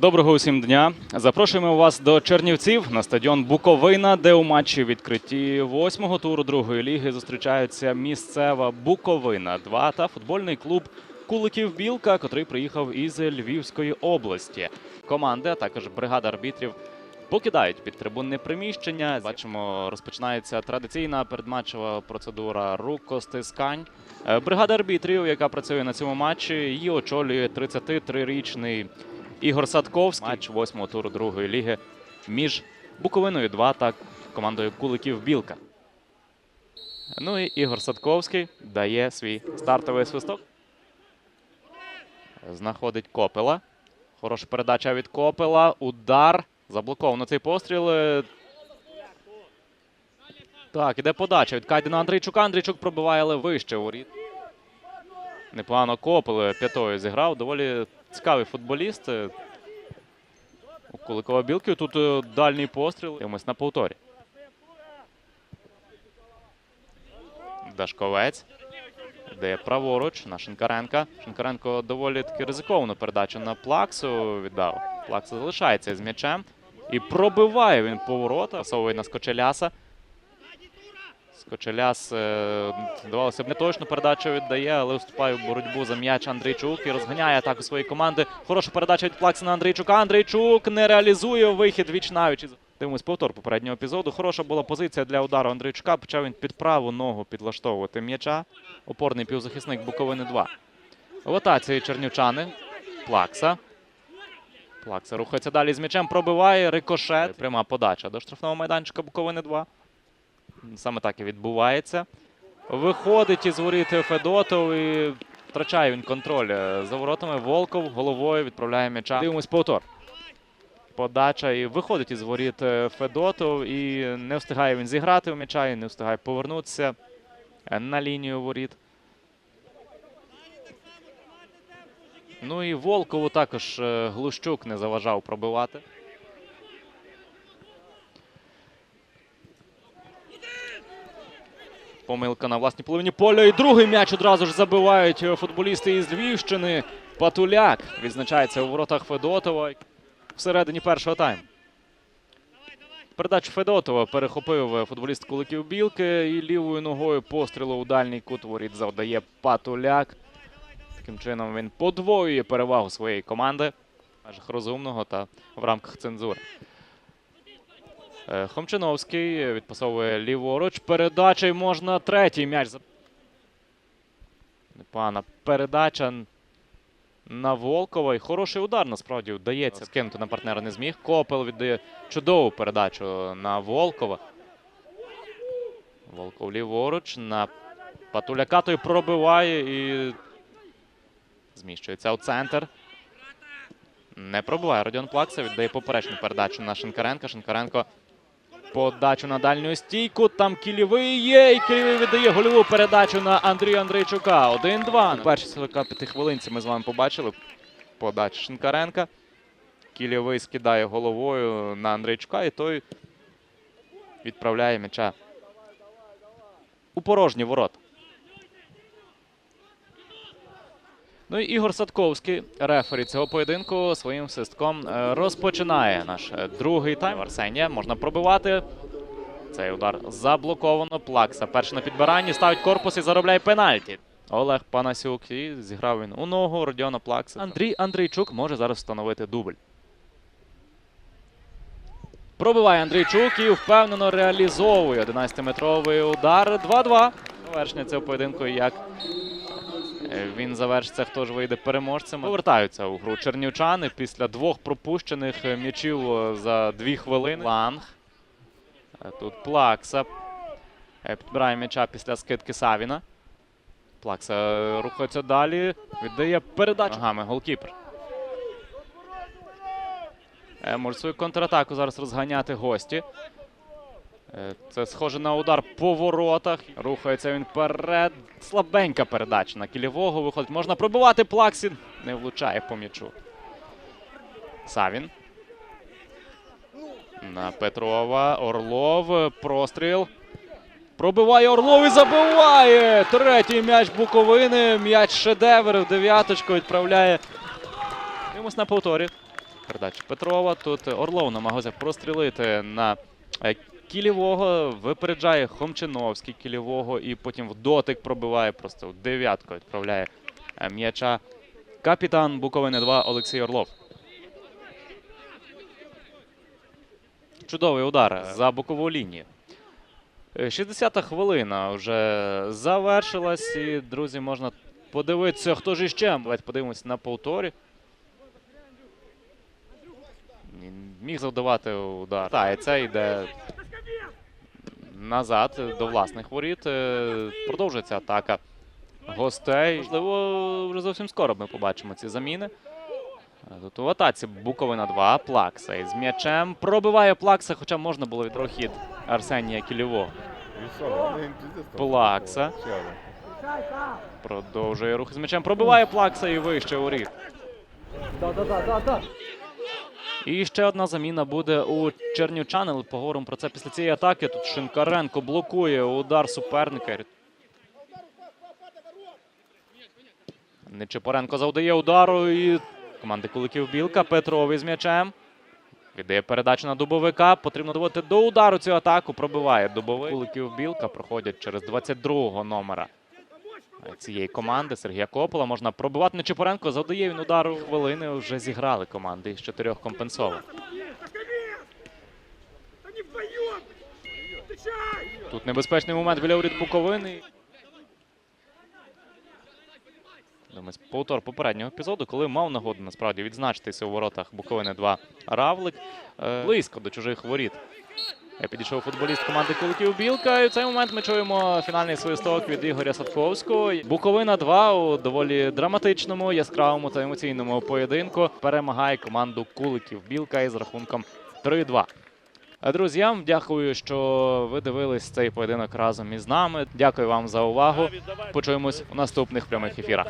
Доброго усім дня. Запрошуємо вас до Чернівців на стадіон Буковина, де у матчі відкритті восьмого туру другої ліги зустрічаються місцева Буковина 2 та футбольний клуб Куликів Білка, котрий приїхав із Львівської області. Команди, а також бригада арбітрів покидають підтрибунне приміщення. Бачимо, розпочинається традиційна передматчева процедура рукостискань. Е, Бригада арбітрів, яка працює на цьому матчі, її очолює 33-річний Ігор Садковський. Матч восьмого туру другої ліги між Буковиною 2 та командою Куликів Білка. Ну і Ігор Садковський дає свій стартовий свисток. Знаходить Копела. Хороша передача від Копела. Удар. Заблоковано цей постріл. Так, іде подача від Кайдена Андрійчука. Андрійчук пробиває, але вище воріт. Непогано Копел п'ятою зіграв. Доволі цікавий футболіст. У Куликова Білки тут е, дальній постріл. Дивимось на повторі. Дашковець. Де праворуч на Шинкаренка. Шинкаренко доволі таки ризиковану передачу на Плаксу віддав. Плакса залишається з м'ячем. І пробиває він поворота. Пасовує на Скочеляса. Скочеляс, е, здавалося б, не точно передачу віддає, але вступає в боротьбу за м'яч Андрійчук і розганяє атаку своєї команди. Хороша передача від Плакса на Андрійчука. Андрійчук не реалізує вихід віч навіч. Дивимось повтор попереднього епізоду. Хороша була позиція для удару Андрійчука. Почав він під праву ногу підлаштовувати м'яча. Опорний півзахисник Буковини 2. В чернівчани. Плакса. Плакса рухається далі з м'ячем, пробиває, рикошет. Пряма подача до штрафного майданчика Буковини 2. Саме так і відбувається. Виходить із воріт Федотов і втрачає він контроль е, за воротами. Волков головою відправляє м'яча. Дивимось повтор. Подача і виходить із воріт е, Федотов і не встигає він зіграти у м'яча і не встигає повернутися е, на лінію воріт. Ну і Волкову також Глущук не заважав пробивати. Помилка на власній половині поля. І другий м'яч одразу ж забивають е, футболісти із Львівщини. Патуляк відзначається у воротах Федотова всередині першого тайму. Передачу Федотова перехопив е, футболіст Куликів Білки і лівою ногою пострілу у дальній кут воріт завдає Патуляк. Таким чином він подвоює перевагу своєї команди в межах розумного та в рамках цензури. Е, Хомчиновський відпасовує ліворуч. Передача і можна третій м'яч. Непогана передача на Волкова. І хороший удар насправді вдається. Скинути на партнера не зміг. Копел віддає чудову передачу на Волкова. Волков ліворуч на Патуляка той пробиває і зміщується у центр. Не пробиває Родіон Плакса. Віддає поперечну передачу на Шинкаренка. Шинкаренко подачу на дальню стійку. Там кілівий є. І кілівий віддає гольову передачу на Андрія Андрійчука. 1-2. Перші першій 45 хвилинці ми з вами побачили подачу Шинкаренка. Кілівий скидає головою на Андрійчука, і той відправляє м'яча у порожні ворота. Ну і Ігор Садковський, рефері цього поєдинку, своїм свистком е, розпочинає наш е, другий тайм. Арсенія можна пробивати. Цей удар заблоковано. Плакса перший на підбиранні, ставить корпус і заробляє пенальті. Олег Панасюк і зіграв він у ногу Родіона Плакса. Андрій Андрійчук може зараз встановити дубль. Пробиває Андрійчук і впевнено реалізовує 11-метровий удар. 2-2. Завершення цього поєдинку як Він завершиться, хто ж вийде переможцем. Повертаються у гру чернівчани після двох пропущених е, м'ячів е, за дві хвилини. Ланг. Е, Тут Плакса. Е, Підбирає м'яча після скидки Савіна. Плакса е, рухається далі. Віддає передачу. Ногами голкіпер. Е, свою контратаку зараз розганяти гості. Е, Це схоже на удар по воротах. Рухається він вперед. Слабенька передача на кілівого. Виходить, можна пробивати Плаксін. Не влучає по м'ячу. Савін. На Петрова. Орлов. Простріл. Пробиває Орлов і забиває. Третій м'яч Буковини. М'яч шедевр в дев'яточку відправляє. Дивимось на повторі. Передача Петрова. Тут Орлов намагався прострілити на е, Кілєвого. Випереджає Хомчиновський Кілєвого і потім в дотик пробиває. Просто в дев'ятку відправляє е, м'яча. Капітан Буковини 2 Олексій Орлов. Чудовий удар за бокову лінію. Е, 60-та хвилина вже завершилась. І, друзі, можна подивитися, хто ж іще. Давайте подивимося на повторі. Міг завдавати удар. Так, і це йде назад до власних воріт. Е, Продовжується атака гостей. Можливо, вже зовсім скоро ми побачимо ці заміни. Е, Тут в атаці Буковина 2, Плакса із м'ячем. Пробиває Плакса, хоча можна було від прохід Арсенія Кільового. Плакса. Продовжує рух з м'ячем. Пробиває Плакса і вище у рік. І ще одна заміна буде у Чернівчан, але поговоримо про це після цієї атаки. Тут Шинкаренко блокує удар суперника. Нечипоренко завдає удару і команди Куликів Білка. Петровий з м'ячем. Віддає передачу на Дубовика. Потрібно доводити до удару цю атаку. Пробиває Дубовик. Куликів Білка проходять через 22-го номера цієї команди Сергія Копола. Можна пробивати Нечипоренко. Завдає він удару хвилини. Вже зіграли команди із чотирьох компенсованих. Тут небезпечний момент біля уряд Буковини. Повтор попереднього епізоду, коли мав нагоду насправді відзначитися у воротах Буковини 2 Равлик е, близько до чужих воріт. Е, Підійшов футболіст команди Куликів Білка. І в цей момент ми чуємо фінальний свисток від Ігоря Садковського. Буковина 2 у доволі драматичному, яскравому та емоційному поєдинку перемагає команду Куликів Білка із рахунком 3-2. Е, Друзі, вам дякую, що ви дивились цей поєдинок разом із нами. Дякую вам за увагу. Почуємось у наступних прямих ефірах.